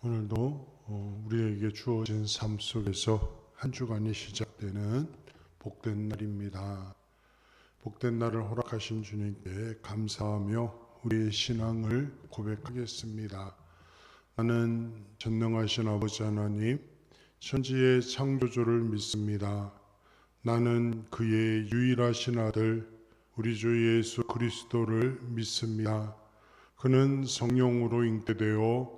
오늘도 어, 우리에게 주어진 삶 속에서 한 주간이 시작되는 복된 날입니다. 복된 날을 허락하신 주님께 감사하며 우리의 신앙을 고백하겠습니다. 나는 전능하신 아버지 하나님, 천지의 창조주를 믿습니다. 나는 그의 유일하신 아들, 우리 주 예수 그리스도를 믿습니다. 그는 성령으로 잉태되어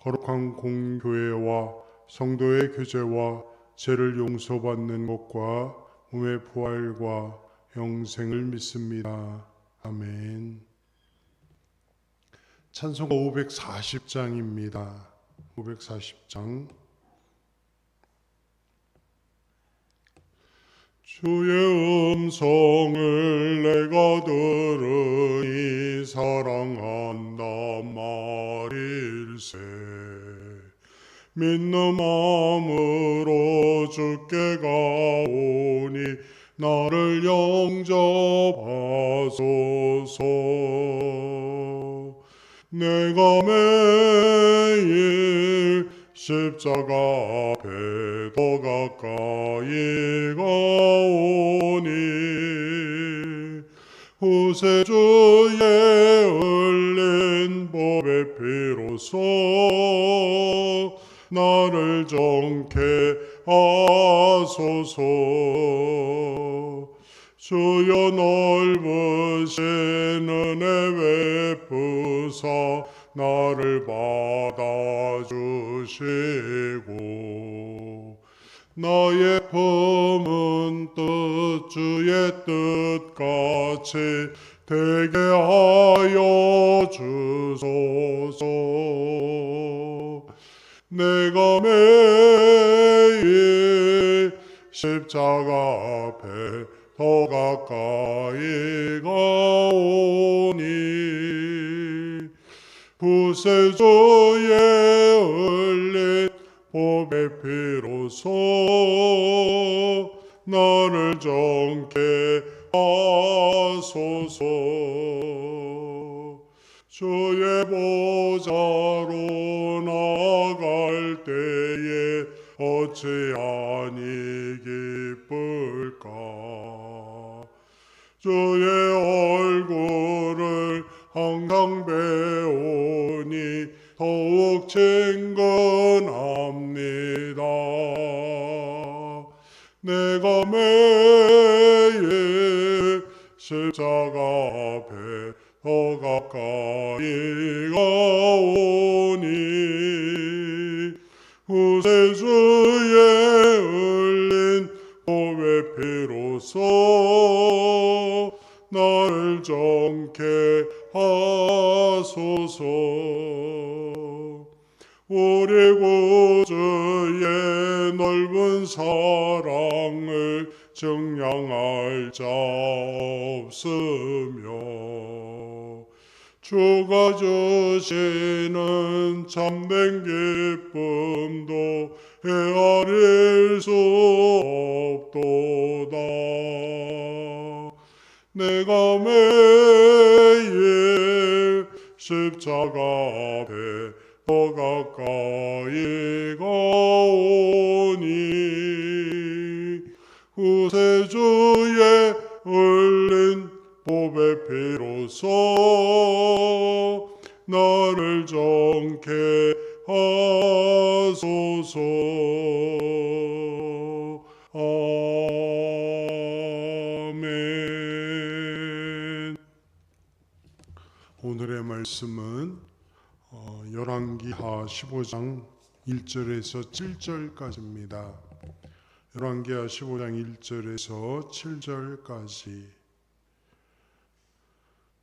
거룩한 공교회와 성도의 교제와 죄를 용서받는 것과 몸의 부활과 영생을 믿습니다. 아멘. 찬송가 540장입니다. 540장. 주의 음성을 내가 들으니 사랑한다 말 일세 믿는 마음으로 주께 가오니 나를 영접하소서. 내가 매일 십자가 앞에 더 가까이 가오니 후세주의 흘 린 법의 피로써 나를 정케 하소서. 주여 넓으신 은혜 베푸사 나를 받아주시고. 나의 품은 뜻 주의 뜻같이 되게 하여 주소서. 내가 매일 십자가 앞에 더 가까이 가오니 부세주의 흘린 법의 피로써 나를 정케 하 소서. 주의 보좌로 나갈 때에 어찌 아니 기쁠까? 주의 얼굴을 항상 배우니 더욱 친근합니다. 내가 매일 십자가 앞에 더 가까이 가오니. 후세주의 흘린 법의 피로써 나를 정케 하소서. 우리 구주의 넓은 사랑을 증량할 자 없으며 주가 주시는 참된 기쁨도 헤아릴 수 없도다. 내가 매일 십자가 말씀은 어, 열왕기하 15장 1절에서 7절까지입니다. 열왕기하 15장 1절에서 7절까지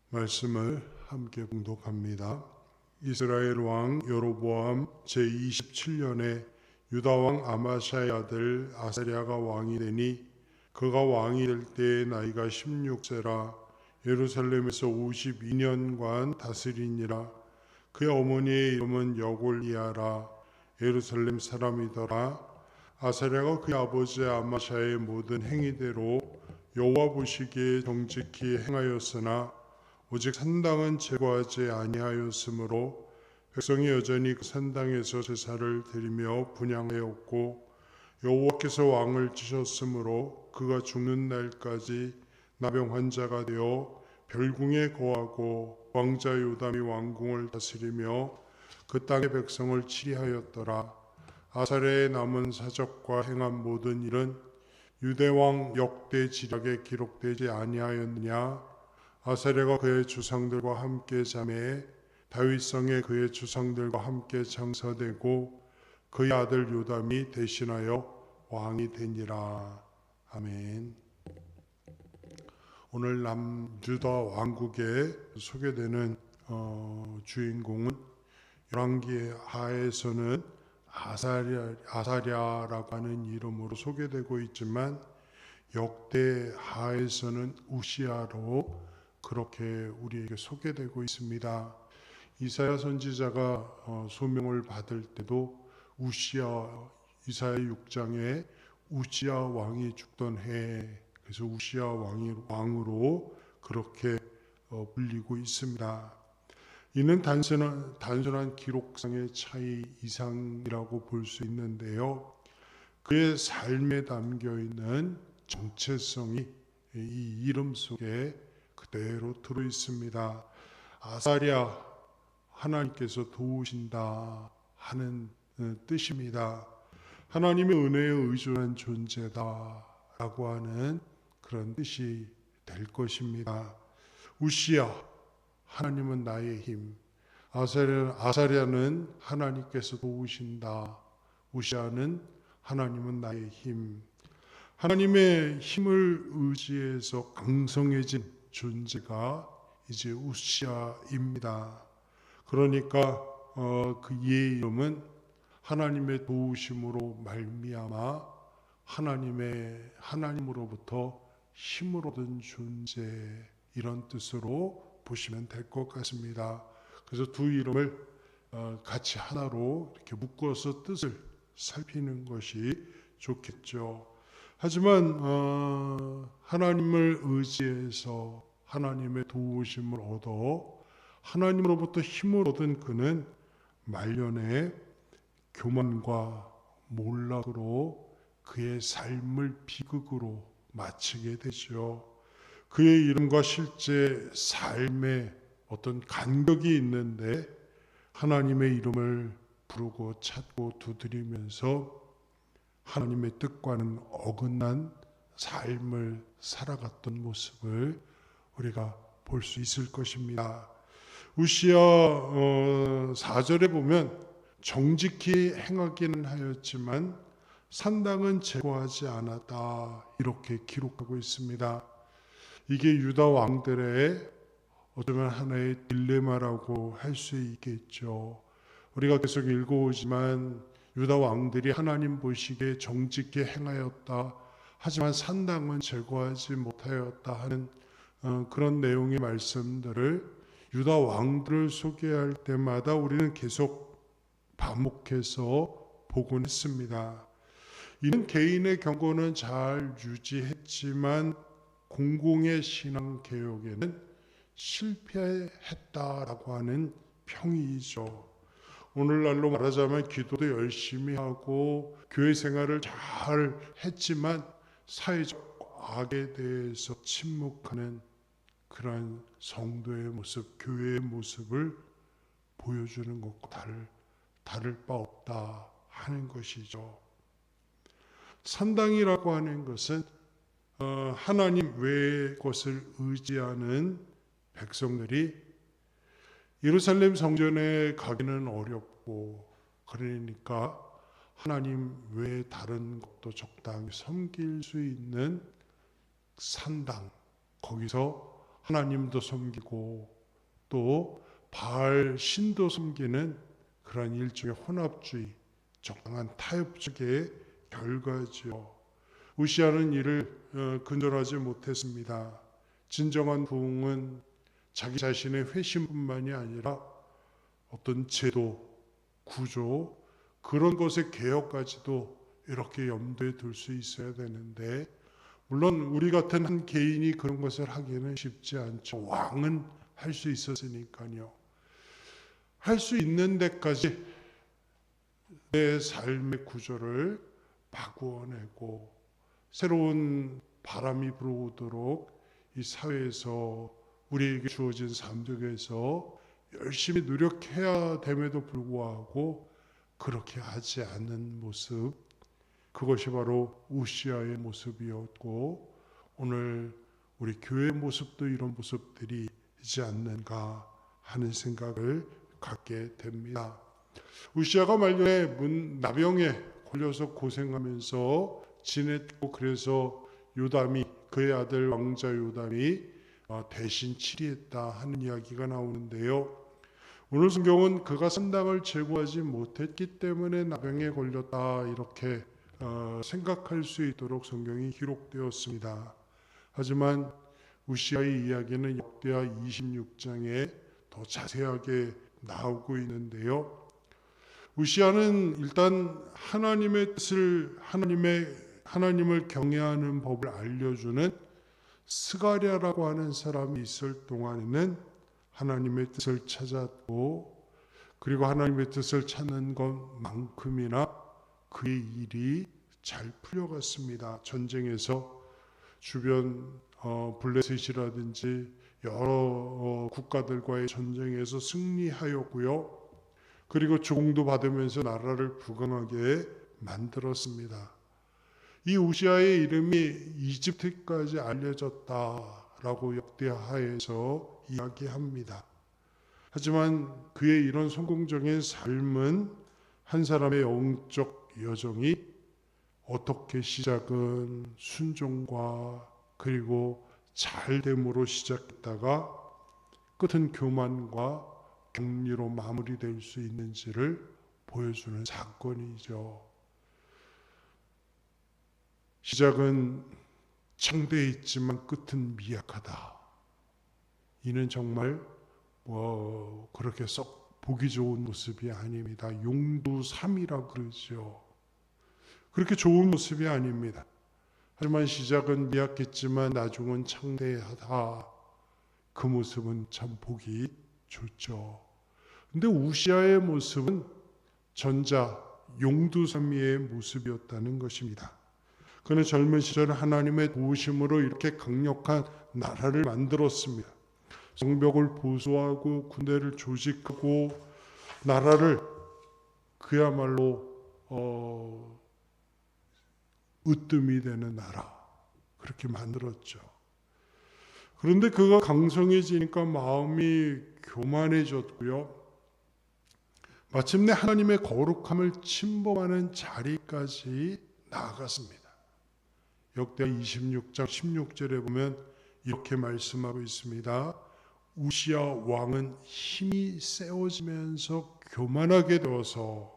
말씀을 함께 봉독합니다. 이스라엘 왕 여로보암 제27년에 유다 왕 아마샤의 아들 아사랴가 왕이 되니 그가 왕이 될 때의 나이가 16세라 예루살렘에서 52년간 다스리니라. 그의 어머니의 이름은 여골리아라. 예루살렘 사람이더라. 아사랴가 그의 아버지 아마샤의 모든 행위대로 여호와 보시기에 정직히 행하였으나 오직 산당은 제거하지 아니하였으므로 백성이 여전히 그 산당에서 제사를 드리며 분양하였고 여호와께서 왕을 치셨으므로 그가 죽는 날까지 나병 환자가 되어 별궁에 거하고 왕자 요담이 왕궁을 다스리며 그 땅의 백성을 치리하였더라. 아사레의 남은 사적과 행한 모든 일은 유대왕 역대 지략에 기록되지 아니하였느냐? 아사레가 그의 주상들과 함께 자매해 다윗성에 그의 주상들과 함께 장사되고 그의 아들 요담이 대신하여 왕이 되니라. 아멘. 오늘 남유다 왕국에 소개되는 어, 주인공은 열왕기 하에서는 아사랴, 아사랴라고 하는 이름으로 소개되고 있지만 역대 하에서는 우시아로 그렇게 우리에게 소개되고 있습니다. 이사야 선지자가 어, 소명을 받을 때도 우시아 이사야 6장에 우시아 왕이 죽던 해 그래서 우시아 왕이 왕으로 그렇게 어, 불리고 있습니다. 이는 단순한 단순한 기록상의 차이 이상이라고 볼 수 있는데요. 그의 삶에 담겨 있는 정체성이 이 이름 속에 그대로 들어 있습니다. 아사랴 하나님께서 도우신다 하는 어, 뜻입니다. 하나님의 은혜에 의존한 존재다라고 하는 그런 뜻이 될 것입니다. 우시야 하나님은 나의 힘. 아사랴, 아사랴 는 하나님께서 도우신다. 우시아는 하나님은 나의 힘. 하나님의 힘을 의지해서 강성해진 존재가 이제 우시아입니다. 그러니까 어, 그의 이름은 하나님의 도우심으로 말미암아 하나님의 하나님으로부터 힘을 얻은 존재 이런 뜻으로 보시면 될 것 같습니다. 그래서 두 이름을 어, 같이 하나로 이렇게 묶어서 뜻을 살피는 것이 좋겠죠. 하지만 어, 하나님을 의지해서 하나님의 도우심을 얻어 하나님으로부터 힘을 얻은 그는 말년에 교만과 몰락으로 그의 삶을 비극으로 마치게 되죠. 그의 이름과 실제 삶에 어떤 간격이 있는데 하나님의 이름을 부르고 찾고 두드리면서 하나님의 뜻과는 어긋난 삶을 살아갔던 모습을 우리가 볼 수 있을 것입니다. 우시아 어, 4절에 보면 정직히 행하기는 하였지만 산당은 제거하지 않았다 이렇게 기록하고 있습니다. 이게 유다 왕들의 어쩌면 하나의 딜레마라고 할 수 있겠죠. 우리가 계속 읽어오지만 유다 왕들이 하나님 보시기에 정직히 행하였다. 하지만 산당은 제거하지 못하였다 하는 어, 그런 내용의 말씀들을 유다 왕들을 소개할 때마다 우리는 계속 반복해서 보곤 했습니다. 이는 개인의 경고는 잘 유지했지만 공공의 신앙 개혁에는 실패했다라고 하는 평이죠. 오늘날로 말하자면 기도도 열심히 하고 교회 생활을 잘 했지만 사회적 악에 대해서 침묵하는 그러한 성도의 모습, 교회의 모습을 보여주는 것과 다를, 다를 바 없다 하는 것이죠. 산당이라고 하는 것은 어, 하나님 외의 것을 의지하는 백성들이 예루살렘 성전에 가기는 어렵고 그러니까 하나님 외에 다른 것도 적당히 섬길 수 있는 산당 거기서 하나님도 섬기고 또 바알 신도 섬기는 그러한 일종의 혼합주의, 적당한 타협적의 결과죠. 우시아는 이를 어, 근절하지 못했습니다. 진정한 부흥은 자기 자신의 회심뿐만이 아니라 어떤 제도, 구조 그런 것의 개혁까지도 이렇게 염두에 둘 수 있어야 되는데 물론 우리 같은 한 개인이 그런 것을 하기는 쉽지 않죠. 왕은 할 수 있었으니까요. 할 수 있는 데까지 내 삶의 구조를 바꾸어내고 새로운 바람이 불어오도록 이 사회에서 우리에게 주어진 삶 속에서 열심히 노력해야 됨에도 불구하고 그렇게 하지 않는 모습 그것이 바로 우시아의 모습이었고 오늘 우리 교회의 모습도 이런 모습들이 있지 않는가 하는 생각을 갖게 됩니다. 우시아가 말년에 문 나병에 걸려서 고생하면서 지냈고 그래서 요담이 그의 아들 왕자 요담이 어, 대신 치리했다 하는 이야기가 나오는데요. 오늘 성경은 그가 산당을 제거하지 못했기 때문에 나병에 걸렸다 이렇게 어, 생각할 수 있도록 성경이 기록되었습니다. 하지만 우시아의 이야기는 역대하 26장에 더 자세하게 나오고 있는데요. 우시아는 일단 하나님의 뜻을 하나님의 하나님을 경외하는 법을 알려주는 스가랴라고 하는 사람이 있을 동안에는 하나님의 뜻을 찾았고 그리고 하나님의 뜻을 찾는 것만큼이나 그의 일이 잘 풀려갔습니다. 전쟁에서 주변 어, 블레셋이라든지 여러 어, 국가들과의 전쟁에서 승리하였고요. 그리고 조공도 받으면서 나라를 부강하게 만들었습니다. 이 우시아의 이름이 이집트까지 알려졌다라고 역대하에서 이야기합니다. 하지만 그의 이런 성공적인 삶은 한 사람의 영적 여정이 어떻게 시작은 순종과 그리고 잘됨으로 시작했다가 끝은 교만과 격리로 마무리될 수 있는지를 보여주는 사건이죠. 시작은 창대했지만 끝은 미약하다. 이는 정말 뭐 그렇게 썩 보기 좋은 모습이 아닙니다. 용두삼이라 그러죠. 그렇게 좋은 모습이 아닙니다. 하지만 시작은 미약했지만 나중은 창대하다. 그 모습은 참 보기 좋죠. 근데 우시아의 모습은 전자 용두삼이의 모습이었다는 것입니다. 그는 젊은 시절 하나님의 도우심으로 이렇게 강력한 나라를 만들었습니다. 성벽을 보수하고 군대를 조직하고 나라를 그야말로 어, 으뜸이 되는 나라 그렇게 만들었죠. 그런데 그가 강성해지니까 마음이 교만해졌고요. 마침내 하나님의 거룩함을 침범하는 자리까지 나아갔습니다. 역대 26장 16절에 보면 이렇게 말씀하고 있습니다. 우시아 왕은 힘이 세워지면서 교만하게 되어서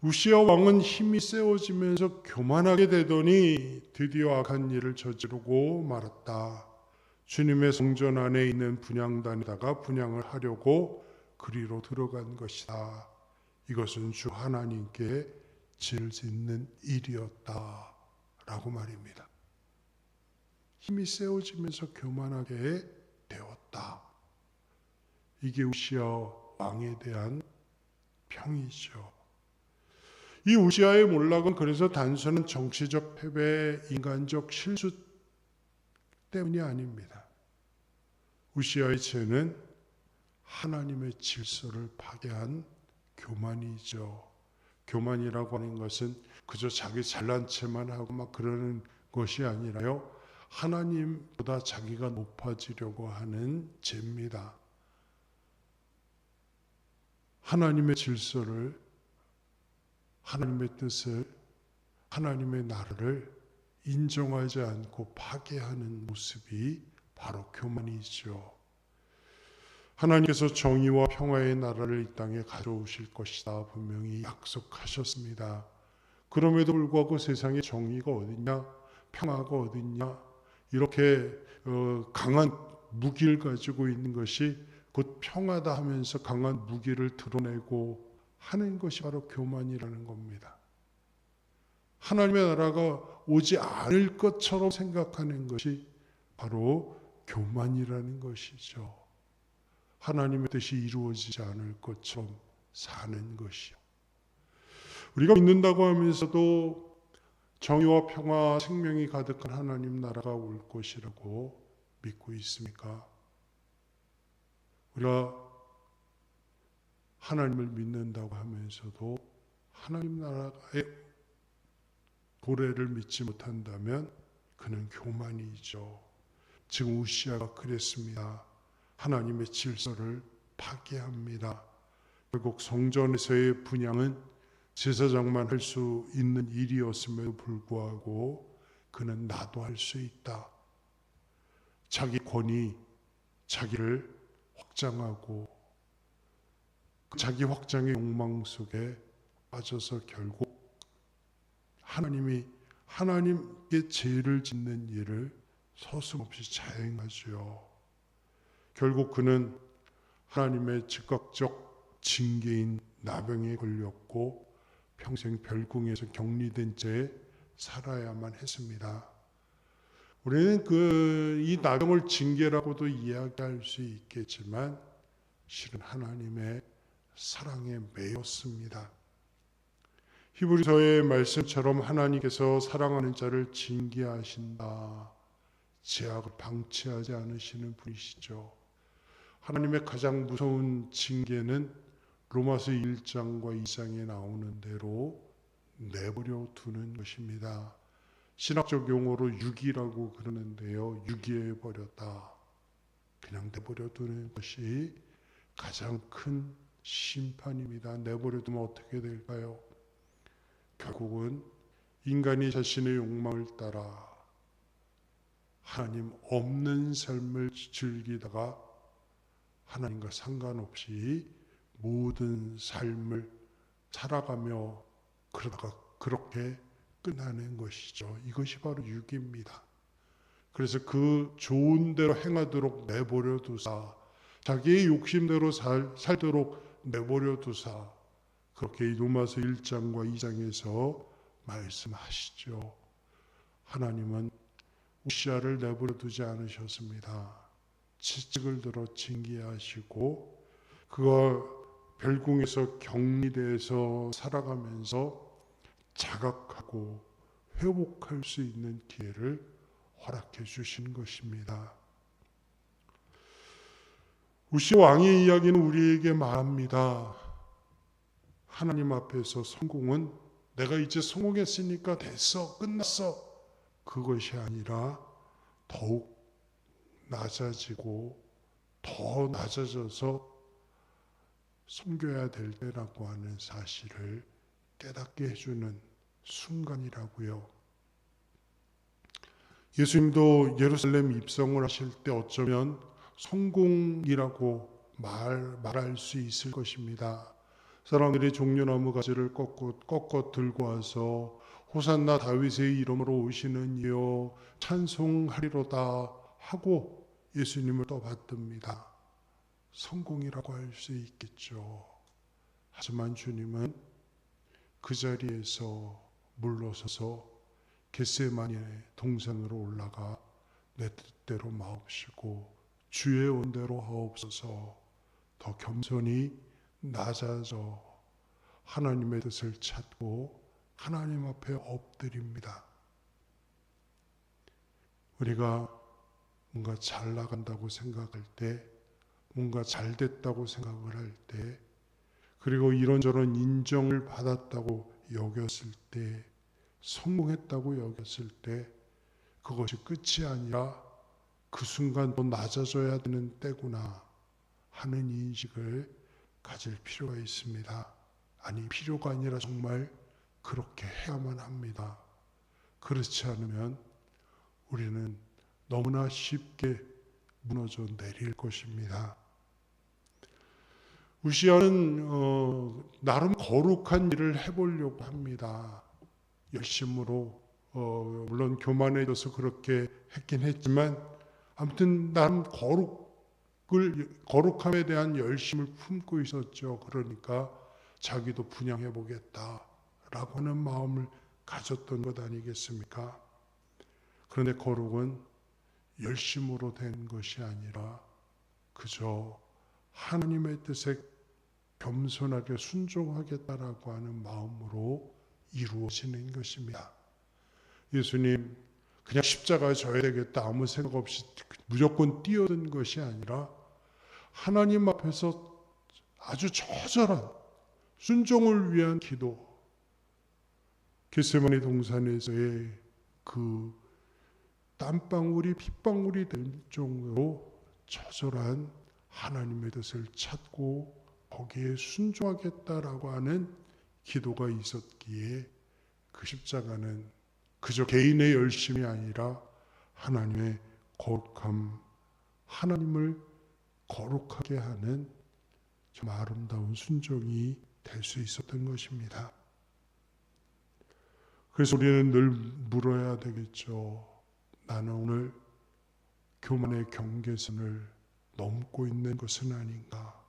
우시아 왕은 힘이 세워지면서 교만하게 되더니 드디어 악한 일을 저지르고 말았다. 주님의 성전 안에 있는 분양단에다가 분양을 하려고 그리로 들어간 것이다. 이것은 주 하나님께 질 짓는 일이었다. 라고 말입니다. 힘이 세워지면서 교만하게 되었다. 이게 우시아 왕에 대한 평이죠. 이 우시아의 몰락은 그래서 단순한 정치적 패배, 인간적 실수 때문이 아닙니다. 우시아의 죄는 하나님의 질서를 파괴한 교만이죠. 교만이라고 하는 것은 그저 자기 잘난 체만 하고 막 그러는 것이 아니라요. 하나님보다 자기가 높아지려고 하는 죄입니다. 하나님의 질서를 하나님의 뜻을 하나님의 나라를 인정하지 않고 파괴하는 모습이 바로 교만이죠. 하나님께서 정의와 평화의 나라를 이 땅에 가져오실 것이다 분명히 약속하셨습니다. 그럼에도 불구하고 세상에 정의가 어딨냐, 평화가 어딨냐, 이렇게 어, 강한 무기를 가지고 있는 것이 곧 평화다 하면서 강한 무기를 드러내고 하는 것이 바로 교만이라는 겁니다. 하나님의 나라가 오지 않을 것처럼 생각하는 것이 바로 교만이라는 것이죠. 하나님의 뜻이 이루어지지 않을 것처럼 사는 것이요. 우리가 믿는다고 하면서도 정의와 평화, 생명이 가득한 하나님 나라가 올 것이라고 믿고 있습니까? 우리가 하나님을 믿는다고 하면서도 하나님 나라의 도래를 믿지 못한다면 그는 교만이죠. 지금 우시아가 그랬습니다. 하나님의 질서를 파괴합니다. 결국 성전에서의 분양은 제사장만 할 수 있는 일이었음에도 불구하고 그는 나도 할 수 있다. 자기 권위, 자기를 확장하고 그 자기 확장의 욕망 속에 빠져서 결국 하나님이 하나님께 죄를 짓는 일을 서슴없이 자행하죠. 결국 그는 하나님의 즉각적 징계인 나병에 걸렸고 평생 별궁에서 격리된 채 살아야만 했습니다. 우리는 그 이 나병을 징계라고도 이야기할 수 있겠지만 실은 하나님의 사랑에 매였습니다. 히브리서의 말씀처럼 하나님께서 사랑하는 자를 징계하신다. 제약을 방치하지 않으시는 분이시죠. 하나님의 가장 무서운 징계는 로마서 1장과 2장에 나오는 대로 내버려 두는 것입니다. 신학적 용어로 유기라고 그러는데요. 유기해 버렸다. 그냥 내버려 두는 것이 가장 큰 심판입니다. 내버려 두면 어떻게 될까요? 결국은 인간이 자신의 욕망을 따라 하나님 없는 삶을 즐기다가 하나님과 상관없이 모든 삶을 살아가며 그러다가 그렇게 끝나는 것이죠. 이것이 바로 유기입니다. 그래서 그 좋은 대로 행하도록 내버려 두사 자기의 욕심대로 살, 살도록 내버려 두사 그렇게 로마서 1장과 2장에서 말씀하시죠. 하나님은 우시아를 내버려 두지 않으셨습니다. 채찍을 들어 징계하시고 그가 별궁에서 격리돼서 살아가면서 자각하고 회복할 수 있는 기회를 허락해 주신 것입니다. 우시 왕의 이야기는 우리에게 말합니다. 하나님 앞에서 성공은 내가 이제 성공했으니까 됐어, 끝났어. 그것이 아니라 더욱 낮아지고 더 낮아져서 섬겨야 될 때라고 하는 사실을 깨닫게 해주는 순간이라고요. 예수님도 예루살렘 입성을 하실 때 어쩌면 성공이라고 말, 말할 수 있을 것입니다. 사람들이 종려나무 가지를 꺾고, 꺾어 들고 와서 호산나 다윗의 이름으로 오시는 이여 찬송하리로다 하고 예수님을 떠받듭니다. 성공이라고 할 수 있겠죠. 하지만 주님은 그 자리에서 물러서서 겟세마니의 동산으로 올라가 내 뜻대로 마옵시고 주의 원대로 하옵소서 더 겸손히 낮아져 하나님의 뜻을 찾고 하나님 앞에 엎드립니다. 우리가 뭔가 잘 나간다고 생각할 때 뭔가 잘 됐다고 생각을 할 때, 그리고 이런저런 인정을 받았다고 여겼을 때, 성공했다고 여겼을 때, 그것이 끝이 아니라 그 순간 더 낮아져야 되는 때구나 하는 인식을 가질 필요가 있습니다. 아니, 필요가 아니라 정말 그렇게 해야만 합니다. 그렇지 않으면 우리는 너무나 쉽게 무너져 내릴 것입니다. 우시아는 어, 나름 거룩한 일을 해보려고 합니다. 열심으로 어, 물론 교만해져서 그렇게 했긴 했지만 아무튼 나름 거룩을 거룩함에 대한 열심을 품고 있었죠. 그러니까 자기도 분양해 보겠다라고 하는 마음을 가졌던 것 아니겠습니까? 그런데 거룩은 열심으로 된 것이 아니라 그저 하나님의 뜻에 겸손하게 순종하겠다라고 하는 마음으로 이루어지는 것입니다. 예수님 그냥 십자가 져야 되겠다 아무 생각 없이 무조건 뛰어든 것이 아니라 하나님 앞에서 아주 처절한 순종을 위한 기도 게세마니 동산에서의 그 땀방울이 핏방울이 될 정도로 처절한 하나님의 뜻을 찾고 거기에 순종하겠다라고 하는 기도가 있었기에 그 십자가는 그저 개인의 열심이 아니라 하나님의 거룩함, 하나님을 거룩하게 하는 좀 아름다운 순종이 될 수 있었던 것입니다. 그래서 우리는 늘 물어야 되겠죠. 나는 오늘 교만의 경계선을 넘고 있는 것은 아닌가?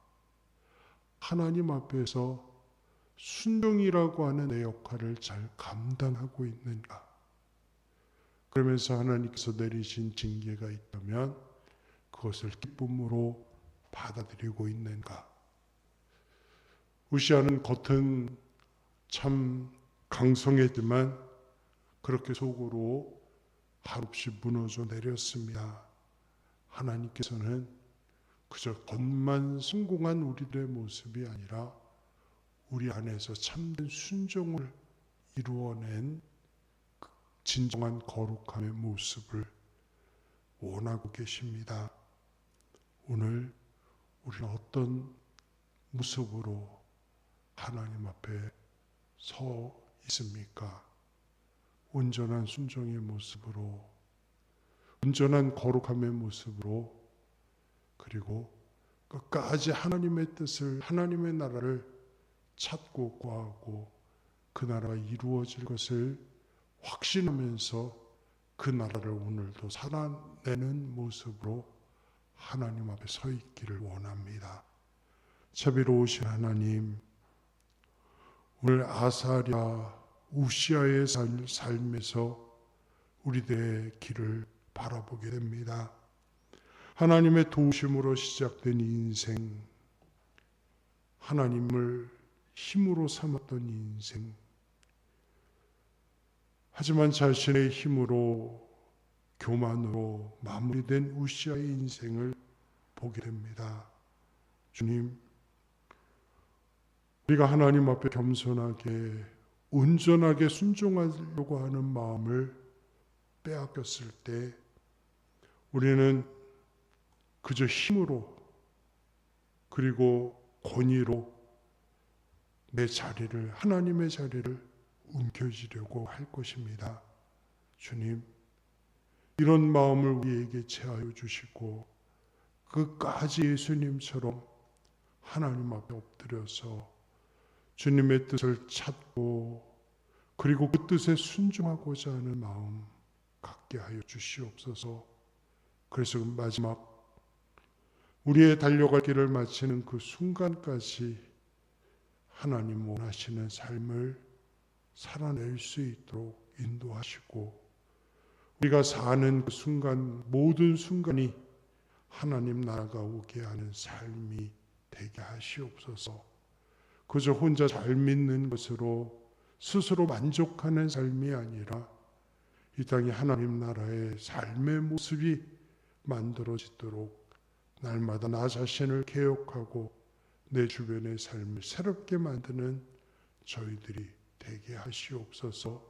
하나님 앞에서 순종이라고 하는 내 역할을 잘 감당하고 있는가? 그러면서 하나님께서 내리신 징계가 있다면 그것을 기쁨으로 받아들이고 있는가? 우시아는 겉은 참 강성했지만 그렇게 속으로 한없이 무너져 내렸습니다. 하나님께서는 그저 겉만 성공한 우리들의 모습이 아니라 우리 안에서 참된 순종을 이루어낸 그 진정한 거룩함의 모습을 원하고 계십니다. 오늘 우리는 어떤 모습으로 하나님 앞에 서 있습니까? 온전한 순종의 모습으로, 온전한 거룩함의 모습으로, 그리고 끝까지 하나님의 뜻을, 하나님의 나라를 찾고 구하고 그 나라가 이루어질 것을 확신하면서 그 나라를 오늘도 살아내는 모습으로 하나님 앞에 서 있기를 원합니다. 자비로우신 하나님, 오늘 아사랴 우시아의 삶에서 우리들의 길을 바라보게 됩니다. 하나님의 도우심으로 시작된 인생, 하나님을 힘으로 삼았던 인생, 하지만 자신의 힘으로 교만으로 마무리된 우시아의 인생을 보게 됩니다. 주님, 우리가 하나님 앞에 겸손하게 온전하게 순종하려고 하는 마음을 빼앗겼을 때 우리는 그저 힘으로 그리고 권위로 내 자리를 하나님의 자리를 움켜쥐려고 할 것입니다. 주님 이런 마음을 우리에게 체하여 주시고 끝까지 예수님처럼 하나님 앞에 엎드려서 주님의 뜻을 찾고 그리고 그 뜻에 순종하고자 하는 마음 갖게 하여 주시옵소서. 그래서 마지막 우리의 달려갈 길을 마치는 그 순간까지 하나님 원하시는 삶을 살아낼 수 있도록 인도하시고 우리가 사는 그 순간 모든 순간이 하나님 나라가 오게 하는 삶이 되게 하시옵소서. 그저 혼자 잘 믿는 것으로 스스로 만족하는 삶이 아니라 이 땅에 하나님 나라의 삶의 모습이 만들어지도록 날마다 나 자신을 개혁하고 내 주변의 삶을 새롭게 만드는 저희들이 되게 하시옵소서.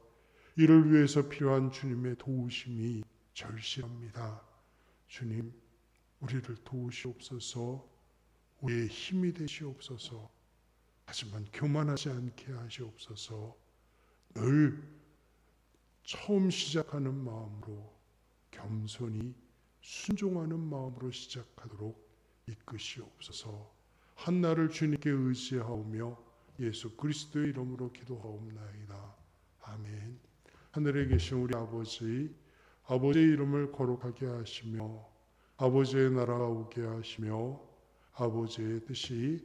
이를 위해서 필요한 주님의 도우심이 절실합니다. 주님, 우리를 도우시옵소서. 우리의 힘이 되시옵소서. 하지만 교만하지 않게 하시옵소서. 늘 처음 시작하는 마음으로 겸손히 순종하는 마음으로 시작하도록 이끄시옵소서. 한나를 주님께 의지하오며 예수 그리스도의 이름으로 기도하옵나이다. 아멘. 하늘에 계신 우리 아버지, 아버지의 이름을 거룩하게 하시며 아버지의 나라가 오게 하시며 아버지의 뜻이